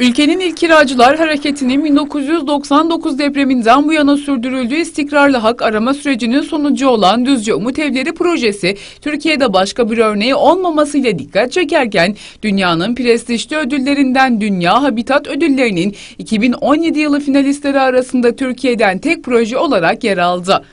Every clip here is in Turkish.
Ülkenin ilk kiracılar hareketinin 1999 depreminden bu yana sürdürüldüğü istikrarlı hak arama sürecinin sonucu olan Düzce Umut Evleri projesi, Türkiye'de başka bir örneği olmamasıyla dikkat çekerken, dünyanın prestijli ödüllerinden Dünya Habitat Ödülleri'nin 2017 yılı finalistleri arasında Türkiye'den tek proje olarak yer aldı.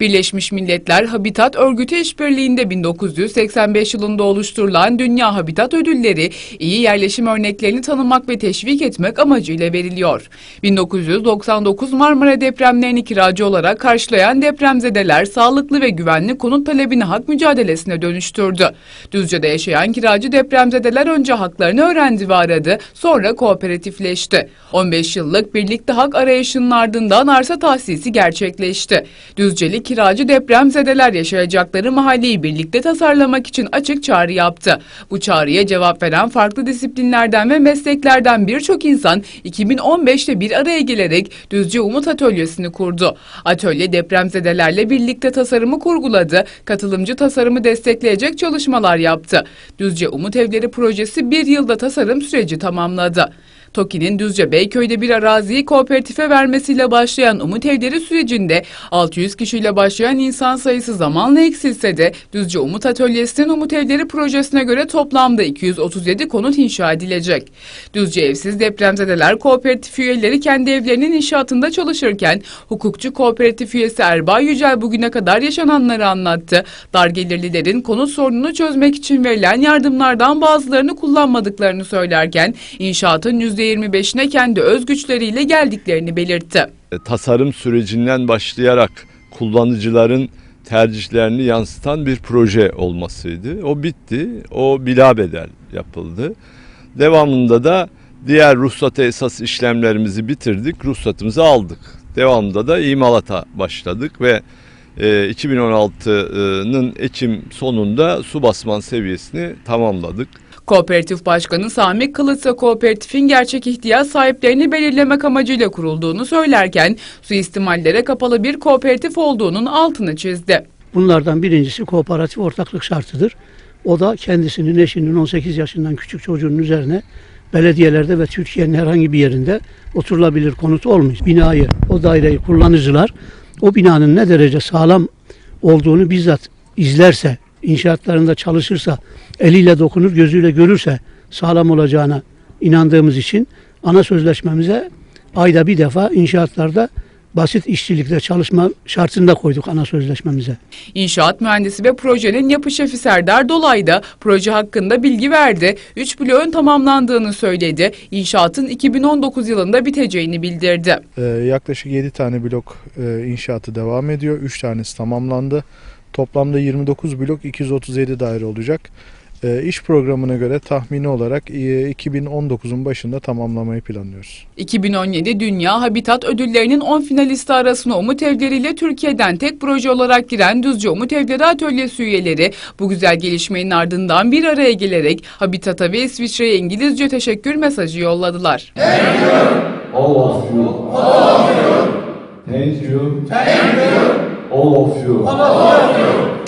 Birleşmiş Milletler Habitat Örgütü işbirliğinde 1985 yılında oluşturulan Dünya Habitat Ödülleri iyi yerleşim örneklerini tanımak ve teşvik etmek amacıyla veriliyor. 1999 Marmara depremlerini kiracı olarak karşılayan depremzedeler sağlıklı ve güvenli konut talebini hak mücadelesine dönüştürdü. Düzce'de yaşayan kiracı depremzedeler önce haklarını öğrendi ve aradı, sonra kooperatifleşti. 15 yıllık birlikte hak arayışının ardından arsa tahsisi gerçekleşti. Düzceli kiracı depremzedeler yaşayacakları mahalleyi birlikte tasarlamak için açık çağrı yaptı. Bu çağrıya cevap veren farklı disiplinlerden ve mesleklerden birçok insan 2015'te bir araya gelerek Düzce Umut Atölyesi'ni kurdu. Atölye depremzedelerle birlikte tasarımı kurguladı, katılımcı tasarımı destekleyecek çalışmalar yaptı. Düzce Umut Evleri projesi bir yılda tasarım süreci tamamladı. TOKİ'nin Düzce Beyköy'de bir araziyi kooperatife vermesiyle başlayan Umut Evleri sürecinde 600 kişiyle başlayan insan sayısı zamanla eksilse de Düzce Umut Atölyesi'nin Umut Evleri projesine göre toplamda 237 konut inşa edilecek. Düzce Evsiz Depremzedeler Kooperatif üyeleri kendi evlerinin inşaatında çalışırken hukukçu kooperatif üyesi Erbay Yücel bugüne kadar yaşananları anlattı. Dar gelirlilerin konut sorununu çözmek için verilen yardımlardan bazılarını kullanmadıklarını söylerken inşaatın %25'ine kendi öz güçleriyle geldiklerini belirtti. E, tasarım sürecinden başlayarak kullanıcıların tercihlerini yansıtan bir proje olmasıydı. O bitti. O bilabedel yapıldı. Devamında da diğer ruhsat esas işlemlerimizi bitirdik. Ruhsatımızı aldık. Devamında da imalata başladık ve 2016'nın Ekim sonunda su basman seviyesini tamamladık. Kooperatif Başkanı Sami Kılıçsa kooperatifin gerçek ihtiyaç sahiplerini belirlemek amacıyla kurulduğunu söylerken suistimallere kapalı bir kooperatif olduğunun altını çizdi. Bunlardan birincisi kooperatif ortaklık şartıdır. O da kendisinin eşinin 18 yaşından küçük çocuğunun üzerine belediyelerde ve Türkiye'nin herhangi bir yerinde oturulabilir konutu olmuyor. Binayı, o daireyi kullanıcılar o binanın ne derece sağlam olduğunu bizzat izlerse, inşaatlarında çalışırsa, eliyle dokunur, gözüyle görürse sağlam olacağına inandığımız için ana sözleşmemize ayda bir defa inşaatlarda basit işçilikte çalışma şartını da koyduk ana sözleşmemize. İnşaat mühendisi ve projenin yapı şefi Serdar Dolay da proje hakkında bilgi verdi. 3 bloğun tamamlandığını söyledi. İnşaatın 2019 yılında biteceğini bildirdi. Ee, yaklaşık 7 tane blok e, inşaatı devam ediyor. 3 tanesi tamamlandı. Toplamda 29 blok 237 daire olacak. Ee, iş programına göre tahmini olarak e, 2019'un başında tamamlamayı planlıyoruz. 2017 Dünya Habitat Ödülleri'nin 10 finalisti arasına Umut Evleri ile Türkiye'den tek proje olarak giren Düzce Umut Evleri Atölyesi üyeleri bu güzel gelişmenin ardından bir araya gelerek Habitat'a ve İsviçre'ye İngilizce teşekkür mesajı yolladılar. all of you. Thank you. Thank you. All of you.